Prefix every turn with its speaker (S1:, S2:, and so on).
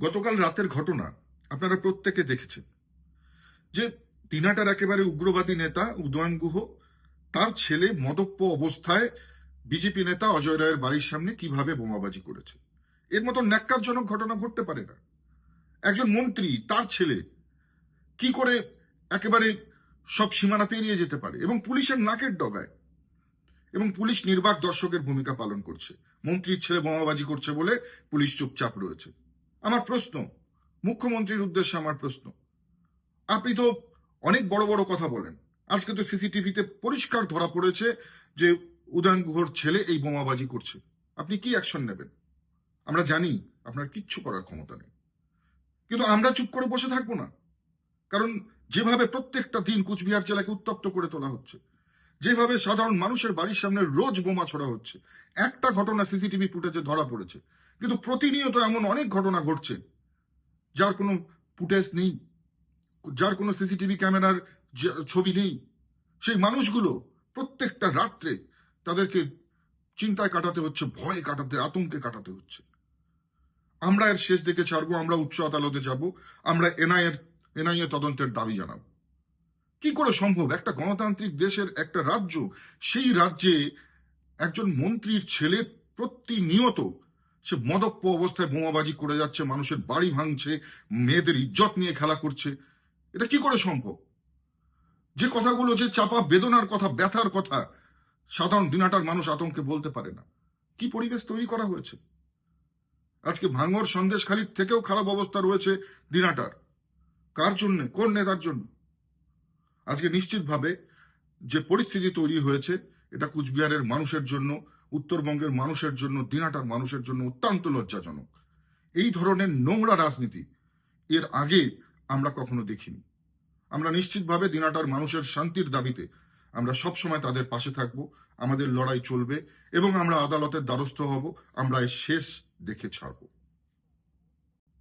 S1: গতকাল রাতের ঘটনা আপনারা প্রত্যেকে দেখেছেন। যে দিনাটার একেবারে উগ্রবাদী নেতা উদয়ন গুহ, তার ছেলে মদপ্য অবস্থায় বিজেপি নেতা অজয় রায়ের বাড়ির সামনে কীভাবে বোমাবাজি করেছে। এর মতো ন্যাক্কারজনক ঘটনা ঘটতে পারে না। একজন মন্ত্রী, তার ছেলে, কি করে একেবারে সব সীমানা পেরিয়ে যেতে পারে এবং পুলিশের নাকের ডগায় এবং পুলিশ নির্বাক দর্শকের ভূমিকা পালন করছে। মন্ত্রীর ছেলে বোমাবাজি করছে বলে পুলিশ চুপচাপ রয়েছে। আমার প্রশ্ন। মুখ্যমন্ত্রীর উদ্দেশ্যে আমার প্রশ্ন। আপনি তো অনেক বড় বড় কথা বলেন। আজকে তো সিসিটিভিতে পরিষ্কার ধরা পড়েছে যে উদয়ন গুহর ছেলে এই বোমাবাজি করছে। আপনি কি অ্যাকশন নেবেন? আমরা জানি আপনার কিচ্ছু করার ক্ষমতা নেই। কিন্তু আমরা চুপ করে বসে থাকব না। কারণ যেভাবে প্রত্যেকটা দিন কুচবিহার জেলাকে উত্তপ্ত করে তোলা হচ্ছে, যেভাবে সাধারণ মানুষের বাড়ির সামনে রোজ বোমা ছড়া হচ্ছে, একটা ঘটনা সিসিটিভি ফুটেজে ধরা পড়েছে কিন্তু প্রতিনিয়ত এমন অনেক ঘটনা ঘটছে, যার কোনো ফুটেজ নেই, যার কোনো সিসিটিভি ক্যামেরার ছবি নেই। সেই মানুষগুলো প্রত্যেকটা রাত্রে তাদেরকে চিন্তায় কাটাতে হচ্ছে, ভয়ে কাটাতে, আতঙ্কে কাটাতে হচ্ছে। আমরা এর শেষ দেখে ছাড়বো, আমরা উচ্চ আদালতে যাব, আমরা এনআইএর এনআইএ তদন্তের দাবি জানাব। কি করে সম্ভব? একটা গণতান্ত্রিক দেশের একটা রাজ্য, সেই রাজ্যে একজন মন্ত্রীর ছেলে প্রতিনিয়ত সে মদপ্য অবস্থায় বোমাবাজি করে যাচ্ছে, মানুষের বাড়ি ভাঙছে, মেয়েদের ইজ্জত নিয়ে খেলা করছে। এটা কি করে সম্ভব? যে কথাগুলো যে চাপা বেদনার কথা, ব্যথার কথা, সাধারণ দিনাটার মানুষ আতঙ্কে বলতে পারে না। কি পরিবেশ তৈরি করা হয়েছে? আজকে ভাঙর সন্দেশখালির থেকেও খারাপ অবস্থা রয়েছে দিনাটার। কার জন্য? কোন নেতার জন্য? আজকে নিশ্চিতভাবে যে পরিস্থিতি তৈরি হয়েছে, এটা কুচবিহারের মানুষের জন্য উত্তরবঙ্গের মানুষের জন্য, দিনাটার মানুষের জন্য অত্যন্ত লজ্জাজনক। এই ধরনের নোংরা রাজনীতি এর আগে আমরা কখনো দেখিনি। আমরা নিশ্চিতভাবে দিনাটার মানুষের শান্তির দাবিতে আমরা সব সময় তাদের পাশে থাকব, আমাদের লড়াই চলবে এবং আমরা আদালতের দ্বারস্থ হব, আমরা শেষ দেখে ছাড়বো।